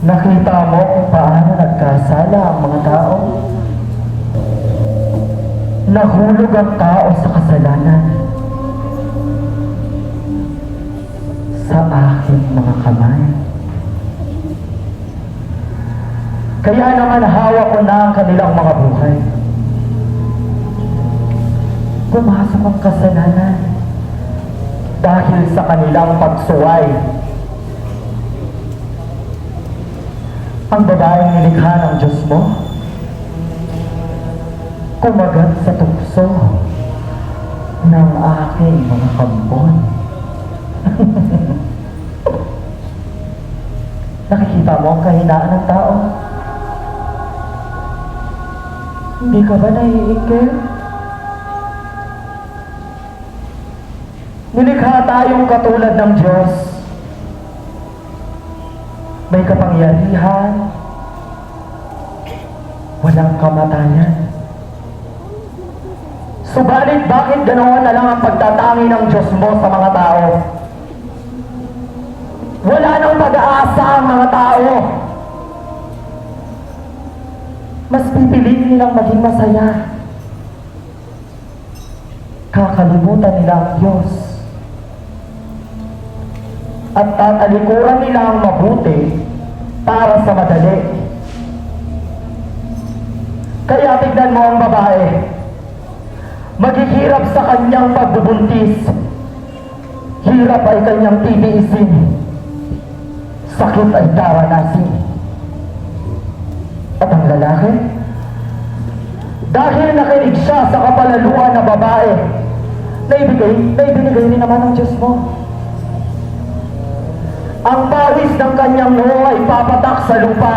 Nakita mo kung paano nagkasala ang mga tao. Nahulog ang tao sa kasalanan. Sa aking mga kamay. Kaya naman hawak ko na ang kanilang mga buhay. Pumasok ang kasalanan dahil sa kanilang pagsuway ang babaeng nilikha ng Diyos mo, kumagat sa tukso ng aking mga kambon. Nakikita mo ang kahinaan ng tao? Hindi ka ba naiingkil? Nilikha tayong katulad ng Diyos may kapangyarihan, walang kamatayan. Subalit bakit ganoon na lang ang pagtatangi ng Diyos mo sa mga tao? Wala nang pag-aasa ang mga tao. Mas pipiliin nilang maging masaya. Kakalimutan nila ang Diyos at tatalikuran nila ang mabuti para sa madali. Kaya tignan mo ang babae. Maghihirap sa kanyang pagbubuntis. Hirap ay kanyang titiisin. Sakit ay daranasin. At ang lalaki? Dahil nakinig siya sa kapalaluan na babae, na ibigay, na ibinigay ni naman ng Diyos mo. Ang pawis ng kanyang noo ay papatak sa lupa.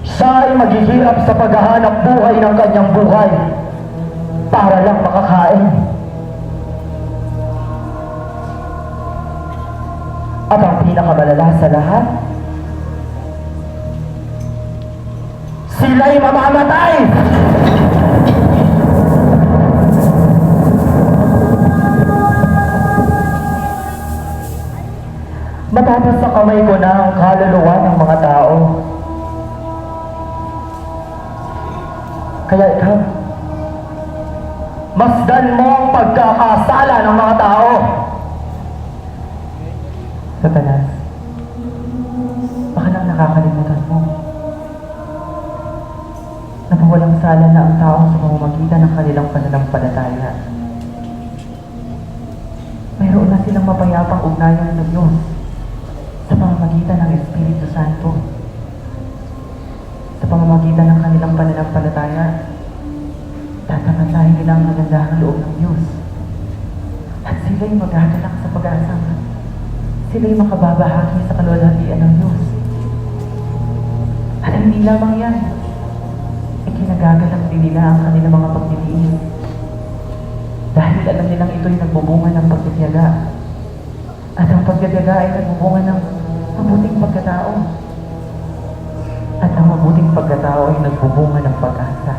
Siya ay maghihirap sa paghahanap buhay ng kanyang buhay para lang makakain. At ang pinakamalala sa lahat, sila'y mamamatay! Matapos sa kamay ko na ang kaluluwa ng mga tao. Kaya ikaw, masdan mo ang pagkakasala ng mga tao. Satanas, baka lang nakakalimutan mo. Napawalang sala na ang tao sa pamamagitan ng kanilang pananampalataya. Mayroon na silang mapayapang ugnayan ng Diyos pamamagitan ng Espiritu Santo. Sa pamamagitan ng kanilang pananampalataya, tatangasahin nila ang magandahang loob ng Diyos. At sila'y magagalak sa pag-asang sila'y makababahagi sa kalwalhatian ng Diyos. At hindi lamang yan, ikinagagalak din nila ang kanilang mga pagtitiis. Dahil alam nilang ito'y nagbubunga ng pagtitiyaga. At ang pagtitiyaga ay nagbubunga ng mabuting pagkatao. At ang mabuting pagkatao ay nagbubunga ng pag-asa.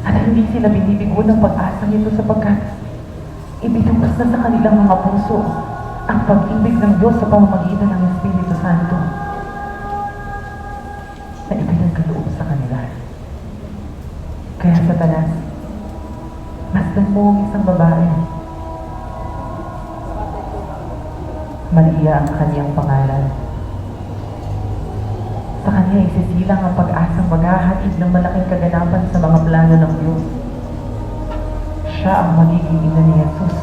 At hindi sila binibigo ng pag-asa nito sapagkat ibinukas na sa kanilang mga puso ang pag-ibig ng Diyos sa pamamagitan ng Espiritu Santo na ipinagkaloob sa kanila. Kaya sa talas, masdan mo ang isang babae Maria ang kanyang pangalan. Sa kanya isisilang ang pag-asang maghahatid ng malaking kaganapan sa mga plano ng Diyos. Siya ang magiging ina ni Jesus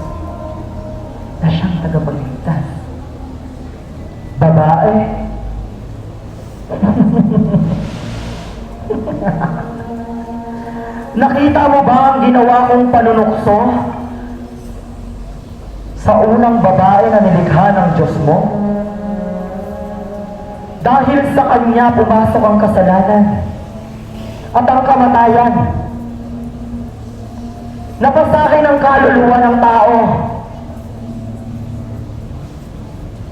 na siyang tagapagligtas. Babae. Nakita mo ba ang ginawa kong panunukso? Sa unang babae na nilikha ng Diyos mo? Dahil sa kanya pumasok ang kasalanan at ang kamatayan. Napasakin ang kaluluwa ng tao.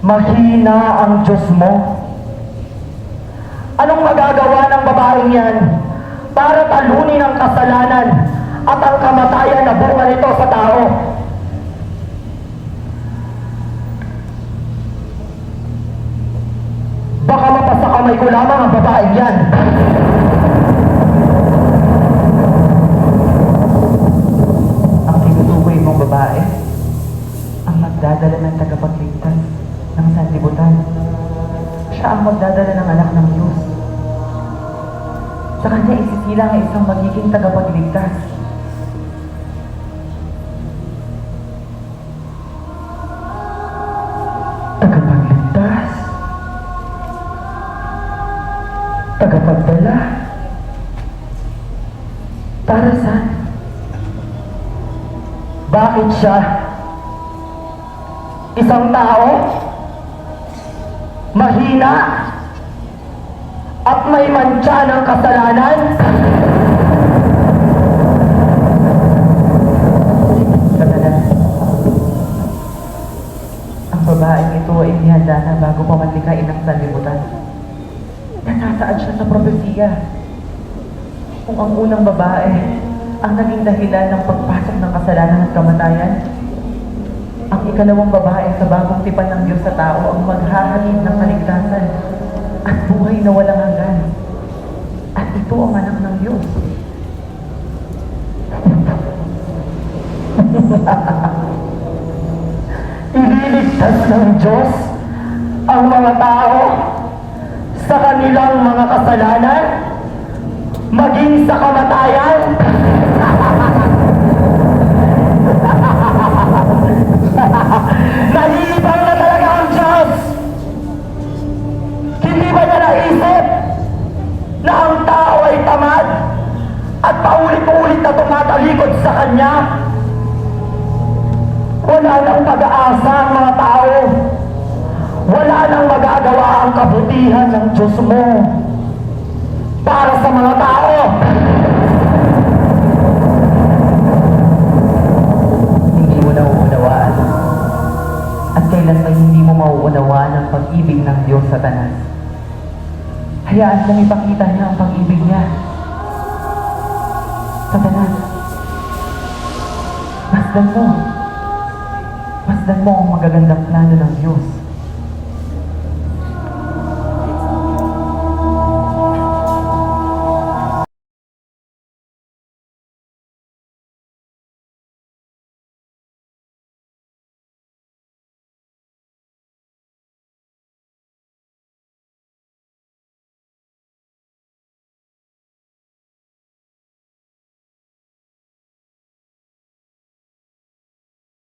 Mahina ang Diyos mo. Anong magagawa ng babaeng yan para talunin ang kasalanan at ang kamatayan na bunga nito sa tao? Baka mapasa kamay ko lamang ang babaeng yan. Ang tinutukoy mong babae, ang magdadala ng tagapagligtas ng sanlibutan. Siya ang magdadala ng anak ng Diyos. Sa kanya isisilang ang isang magiging. Tagapagligtas. Tagapagdala. Para saan? Bakit siya? Isang tao? Mahina? At may mantsa ng kasalanan? Satanas. Ang babaeng ito ay inihanda na bago pa man likain ang sanlibutan. Nasasaad siya sa propesiya. Kung ang unang babae ang naging dahilan ng pagpasok ng kasalanan at kamatayan, ang ikalawang babae sa bagong tipan ng Diyos sa tao ang maghahatid ng kaligtasan at buhay na walang hanggan. At ito ang anak ng Diyos. Ililigtas ng Diyos ang mga tao sa kanilang mga kasalanan, maging sa kamatayan. Nalilibang na talaga ang Diyos. Hindi ba niya naisip na ang tao ay tamad at paulit-ulit na tumatalikod sa Kanya? Wala nang pag-aasa ang mga tao. Wala nang magagawa ang kabutihan ng Diyos mo para sa mga tao. hindi mo nauunawaan. At kailan ba hindi mo mauunawaan ang pag-ibig ng Diyos sa tanan? Hayaan mong ipakita niya ang pag-ibig niya. Sa tanan. Masdan mo. Masdan mo ang magagandang plano ng Diyos